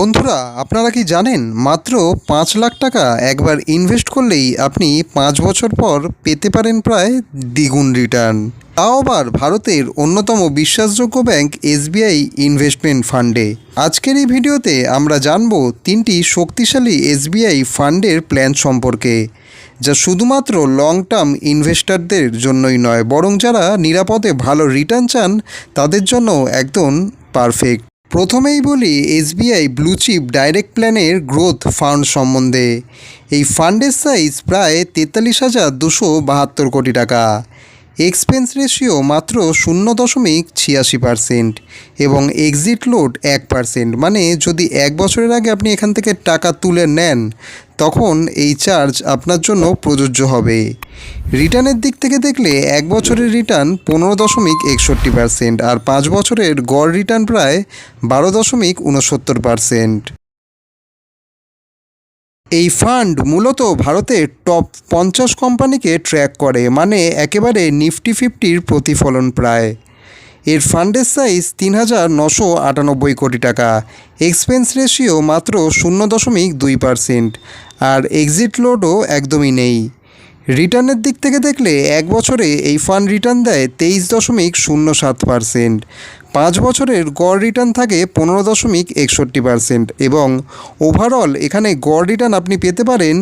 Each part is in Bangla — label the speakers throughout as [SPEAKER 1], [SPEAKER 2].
[SPEAKER 1] বন্ধুরা, আপনারা কি জানেন, মাত্র পাঁচ লাখ টাকা একবার ইনভেস্ট করলেই আপনি পাঁচ বছর পর পেতে পারেন প্রায় দ্বিগুণ রিটার্ন তাও আবার ভারতের অন্যতম বিশ্বাসযোগ্য ব্যাংক এসবিআই ইনভেস্টমেন্ট ফান্ডে আজকের এই ভিডিওতে আমরা জানব তিনটি শক্তিশালী এসবিআই ফান্ডের প্ল্যান সম্পর্কে, যা শুধুমাত্র লং টার্ম ইনভেস্টরদের জন্যই নয়, বরং যারা নিরাপদে ভালো রিটার্ন চান, তাদের জন্য একদম পারফেক্ট প্রথমেই বলি এসবিআই ব্লু চিপ ডাইরেক্ট প্ল্যানের গ্রোথ ফান্ড সম্বন্ধে। এই ফান্ডের সাইজ প্রায় তেতাল্লিশ হাজার দুশো বাহাত্তর কোটি টাকা। এক্সপেন্স রেশিও মাত্র শূন্য দশমিক ছিয়াশি পারসেন্ট এবং এক্সিট লোড এক পারসেন্ট মানে যদি এক বছরের আগে আপনি এখান থেকে টাকা তুলে নেন তখন এই চার্জ আপনার জন্য প্রযোজ্য হবে। রিটার্নের দিক থেকে দেখলে এক বছরের রিটার্ন পনেরো দশমিক একষট্টি পার্সেন্ট আর পাঁচ বছরের গড় রিটার্ন প্রায় বারো দশমিক উনসত্তর পার্সেন্ট। এই ফান্ড মূলত ভারতের টপ পঞ্চাশ কোম্পানিকে ট্র্যাক করে মানে একেবারে নিফটি ফিফটির প্রতিফলন প্রায়। এর ফান্ডের সাইজ তিন হাজার নশো আটানব্বই কোটি টাকা। এক্সপেন্স রেশিও মাত্র শূন্য দশমিক দুই পার্সেন্ট আর এক্সিট লোডও একদমই নেই। রিটার্নের দিক থেকে দেখলে এক বছরে এই ফান্ড রিটার্ন দেয় তেইশ দশমিক শূন্য সাত পার্সেন্ট পাঁচ বছরের গড় রিটার্ন থাকে পনেরো দশমিক একষট্টি পার্সেন্ট এবং ওভারঅল এখানে গড় রিটার্ন আপনি পেতে পারেন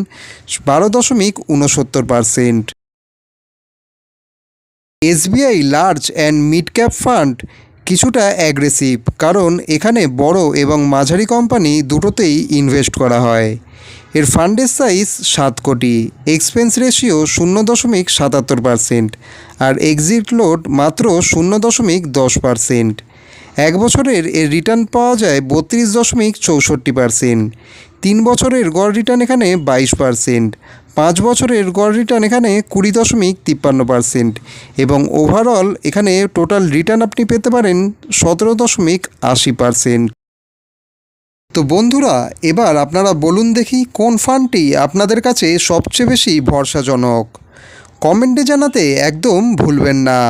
[SPEAKER 1] বারো দশমিক উনসত্তর percent SBI large and mid cap fund কিছুটা অ্যাগ্রেসিভ, কারণ এখানে বড় এবং মাঝারি কোম্পানি দুটোতেই ইনভেস্ট করা হয়। এর ফান্ডের সাইজ সাত কোটি, এক্সপেন্স রেশিও শূন্য দশমিক সাতাত্তর পার্সেন্ট, আর এক্সিট লোড মাত্র শূন্য দশমিক দশ পার্সেন্ট। এক বছরের এর রিটার্ন পাওয়া যায় বত্রিশ দশমিক চৌষট্টি পার্সেন্ট। তিন বছরের গড় রিটার্ন এখানে বাইশ পার্সেন্ট। পাঁচ বছরের গড় রিটার্ন এখানে কুড়ি দশমিক তিপ্পান্ন পার্সেন্ট এবং ওভারঅল এখানে টোটাল রিটার্ন আপনি পেতে পারেন সতেরো দশমিক আশি পার্সেন্ট তো বন্ধুরা, এবার আপনারা বলুন দেখি কোন ফান্ডটি আপনাদের কাছে সবচেয়ে বেশি ভরসাজনক। কমেন্টে জানাতে একদম ভুলবেন না।